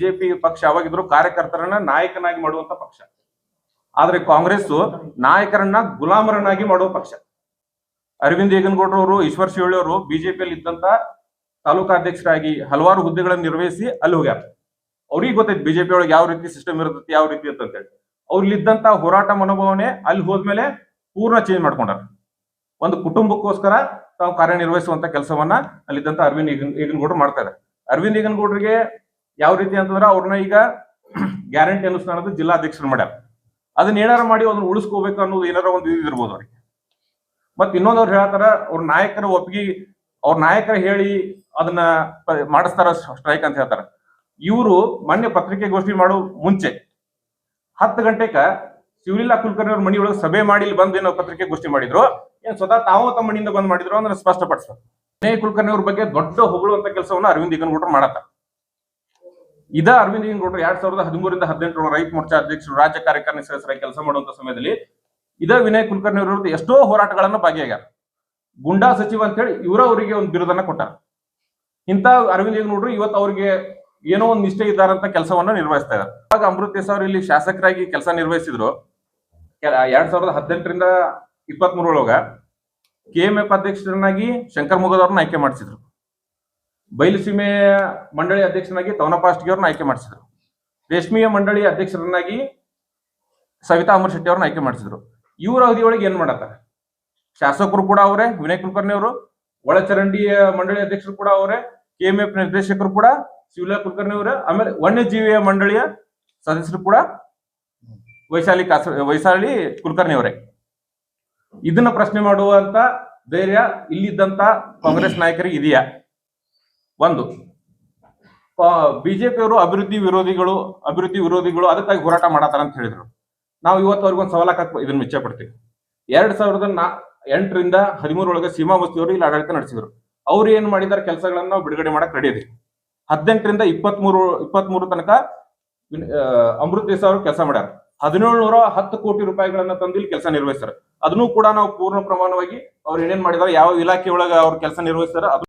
BJP ಪಕ್ಷ ಯಾವಾಗಿದ್ರು ಕಾರ್ಯಕರ್ತರನ್ನ ನಾಯಕನಾಗಿ ಮಾಡುವಂತ ಪಕ್ಷ. ಆದ್ರೆ ಕಾಂಗ್ರೆಸ್ ನಾಯಕರನ್ನ ಗುಲಾಮರನ್ನಾಗಿ ಮಾಡುವ ಪಕ್ಷ. ಅರವಿಂದ್ ಏಗನಗೌಡರವರು ಈಶ್ವರ್ ಶಿವಳ್ಳಿ ಅವರು ಬಿಜೆಪಿಯಲ್ಲಿ ಇದ್ದಂತ ತಾಲೂಕಾಧ್ಯಕ್ಷರಾಗಿ ಹಲವಾರು ಹುದ್ದೆಗಳನ್ನು ನಿರ್ವಹಿಸಿ ಅಲ್ಲಿ ಹೋಗ್ಯಾರ. ಅವ್ರಿಗೆ ಗೊತ್ತೈತಿ ಬಿಜೆಪಿ ಒಳಗೆ ಯಾವ ರೀತಿ ಸಿಸ್ಟಮ್ ಇರುತ್ತೆ, ಯಾವ ರೀತಿ ಇರ್ತಂತ ಹೇಳಿ. ಅವ್ರಲ್ಲಿದ್ದಂತ ಹೋರಾಟ ಮನೋಭಾವನೆ ಅಲ್ಲಿ ಹೋದ್ಮೇಲೆ ಪೂರ್ಣ ಚೇಂಜ್ ಮಾಡ್ಕೊಂಡಾರ. ಒಂದು ಕುಟುಂಬಕ್ಕೋಸ್ಕರ ತಾವು ಕಾರ್ಯನಿರ್ವಹಿಸುವಂತ ಕೆಲಸವನ್ನ ಅಲ್ಲಿದ್ದಂತ ಅರವಿಂದ್ ಈಗನ್ ಈಗನಗೌಡರು ಮಾಡ್ತಾರೆ ಅರವಿಂದ್ ಈಗನಗೌಡರಿಗೆ ಯಾವ ರೀತಿ ಅಂತಂದ್ರೆ ಅವ್ರನ್ನ ಈಗ ಗ್ಯಾರಂಟಿ ಅನುಷ್ಠಾನದ ಜಿಲ್ಲಾಧ್ಯಕ್ಷರು ಮಾಡ್ಯಾರ. ಅದನ್ನ ಏನಾರ ಮಾಡಿ ಅದನ್ನ ಉಳಿಸ್ಕೋಬೇಕು ಅನ್ನೋದು ಏನಾರ ಒಂದು ಇದು ಇರ್ಬೋದು ಅವ್ರಿಗೆ. ಮತ್ ಇನ್ನೊಂದು ಅವ್ರು ಹೇಳ್ತಾರ, ಅವ್ರ ನಾಯಕರ ಒಪ್ಪಿಗೆ, ಅವ್ರ ನಾಯಕರ ಹೇಳಿ ಅದನ್ನ ಮಾಡಿಸ್ತಾರ ಸ್ಟ್ರೈಕ್ ಅಂತ ಹೇಳ್ತಾರ. ಇವರು ಮೊನ್ನೆ ಪತ್ರಿಕೆಗೋಷ್ಠಿ ಮಾಡೋ ಮುಂಚೆ ಹತ್ತು ಗಂಟೆಕ ಶಿವಲೀಲಾ ಕುಲಕರ್ಣಿ ಅವ್ರ ಮನೆಯೊಳಗೆ ಸಭೆ ಮಾಡಿ ಇಲ್ಲಿ ಬಂದು ಏನೋ ಪತ್ರಿಕೆಗೋಷ್ಠಿ ಮಾಡಿದ್ರು. ಏನ್ ಸ್ವತಃ ತಾವು ತಮ್ಮ ಮನೆಯಿಂದ ಬಂದ್ ಮಾಡಿದ್ರು ಅಂದ್ರೆ ಸ್ಪಷ್ಟಪಡಿಸ್ತಾರೆ ವಿನಯ್ ಕುಲಕರ್ಣಿ ಅವ್ರ ಬಗ್ಗೆ ದೊಡ್ಡ ಹೊಗಳುವಂತ ಕೆಲಸವನ್ನ ಅರವಿಂದ್ ಈಗನಗೌಡರು ಮಾಡತ್ತ ಇದ ಅರವಿಂದ್ ಗೌಡರು ಎರಡ್ ಸಾವಿರದ ಹದಿಮೂರಿಂದ ಹದಿನೆಂಟರ ರೈತ ಮೋರ್ಚಾ ಅಧ್ಯಕ್ಷರು, ರಾಜ್ಯ ಕಾರ್ಯಕಾರಿಣಿ ಸದಸ್ಯರಾಗಿ ಕೆಲಸ ಮಾಡುವಂತ ಸಮಯದಲ್ಲಿ ಇದ ವಿನಯ್ ಕುಲಕರ್ಣಿ ವಿರುದ್ಧ ಎಷ್ಟೋ ಹೋರಾಟಗಳನ್ನ ಭಾಗಿಯಾಗ್ಯಾರ. ಗುಂಡಾ ಸಚಿವ ಅಂತ ಹೇಳಿ ಇವರ ಅವರಿಗೆ ಒಂದು ಬಿರುದನ್ನ ಕೊಟ್ಟಾರ. ಇಂತ ಅರವಿಂದ್ ನೋಡ್ರಿ ಇವತ್ತು ಅವ್ರಿಗೆ ಏನೋ ಒಂದು ನಿಷ್ಠೆ ಇದ್ದಾರಂತ ಕೆಲಸವನ್ನ ನಿರ್ವಹಿಸ್ತಾ ಇದ್ದಾರೆ ಆಗ ಅಮೃತ್ ದೇಸಾಯಿ ಅವರು ಇಲ್ಲಿ ಶಾಸಕರಾಗಿ ಕೆಲಸ ನಿರ್ವಹಿಸಿದ್ರು. ಎರಡ್ ಸಾವಿರದ ಹದಿನೆಂಟರಿಂದ ಇಪ್ಪತ್ತ್ ಮೂರೊಳಗ ಕೆಎಂಎಫ್ ಅಧ್ಯಕ್ಷರನ್ನಾಗಿ ಶಂಕರ್ ಮುಗದವ್ರನ್ನ ಆಯ್ಕೆ ಮಾಡಿಸಿದ್ರು. ಬಯಲುಸೀಮೆ ಮಂಡಳಿ ಅಧ್ಯಕ್ಷರನ್ನಾಗಿ ಅಷ್ಟಿಗೆ ಅವ್ರನ್ನ ಆಯ್ಕೆ ಮಾಡಿಸಿದ್ರು. ರೇಷ್ಮೆಯ ಮಂಡಳಿ ಅಧ್ಯಕ್ಷರನ್ನಾಗಿ ಸವಿತಾ ಅಮರ್ ಶೆಟ್ಟಿ ಅವ್ರನ್ನ ಆಯ್ಕೆ ಮಾಡಿಸಿದ್ರು. ಇವರ ಅವಧಿಯೊಳಗೆ ಏನ್ ಮಾಡತ್ತಾರ? ಶಾಸಕರು ಕೂಡ ಅವರೇ, ವಿನಯ್ ಕುಲಕರ್ಣಿ ಅವರು ಒಳಚರಂಡಿ ಮಂಡಳಿ ಅಧ್ಯಕ್ಷರು ಕೂಡ ಅವರೇ ಕೆ ಎಂ ಎಫ್ ನಿರ್ದೇಶಕರು ಕೂಡ, ಶಿವಲಾ ಕುಲಕರ್ಣಿ ಅವರೇ ಆಮೇಲೆ ವನ್ಯಜೀವಿಯ ಮಂಡಳಿಯ ಸದಸ್ಯರು ಕೂಡ ವೈಶಾಲಿ ಕಾಸ, ವೈಶಾಲಿ ಕುಲಕರ್ಣಿ ಅವರೇ ಇದನ್ನ ಪ್ರಶ್ನೆ ಮಾಡುವಂತ ಧೈರ್ಯ ಇಲ್ಲಿದ್ದಂತ ಕಾಂಗ್ರೆಸ್ ನಾಯಕರಿಗೆ ಇದೆಯಾ? ಒಂದು. ಬಿಜೆಪಿ ಅವರು ಅಭಿವೃದ್ಧಿ ವಿರೋಧಿಗಳು ಅಭಿವೃದ್ಧಿ ವಿರೋಧಿಗಳು ಅದಕ್ಕಾಗಿ ಹೋರಾಟ ಮಾಡತಾರ ಅಂತ ಹೇಳಿದ್ರು. ನಾವು ಇವತ್ತು ಅವ್ರಿಗೊಂದು ಸವಾಲ ಹಾಕಕ್ ಇದನ್ನ ಇಚ್ಛೆ ಪಡ್ತೀವಿ ಎರಡ್ ಸಾವಿರದ ನಾ, ಎಂಟರಿಂದ ಹದಿಮೂರೊಳಗೆ ಸೀಮಾ ಬಸ್ತಿಯವರು ಇಲ್ಲಿ ಆಡಳಿತ ನಡೆಸಿದ್ರು. ಅವ್ರು ಏನ್ ಮಾಡಿದಾರೆ ಕೆಲಸಗಳನ್ನ ನಾವು ಬಿಡುಗಡೆ ಮಾಡಕ್ ರೆಡಿ ಹದಿನೆಂಟರಿಂದ ಇಪ್ಪತ್ಮೂರು ಇಪ್ಪತ್ಮೂರು ತನಕ ಮೂರು ತನಕ ಅಮೃತ್ ದೇಸ ಅವರು ಕೆಲಸ ಮಾಡ್ಯಾರ. ಹದಿನೇಳು ಹತ್ತು ಕೋಟಿ ರೂಪಾಯಿಗಳನ್ನ ತಂದು ಇಲ್ಲಿ ಕೆಲಸ ನಿರ್ವಹಿಸ್ತಾರೆ. ಅದನ್ನು ಕೂಡ ನಾವು ಪೂರ್ಣ ಪ್ರಮಾಣವಾಗಿ ಅವ್ರು ಏನೇನ್ ಮಾಡಿದಾರೆ ಯಾವ ಇಲಾಖೆ ಒಳಗೆ ಅವ್ರು ಕೆಲಸ ನಿರ್ವಹಿಸ್ತಾರೆ ಅದು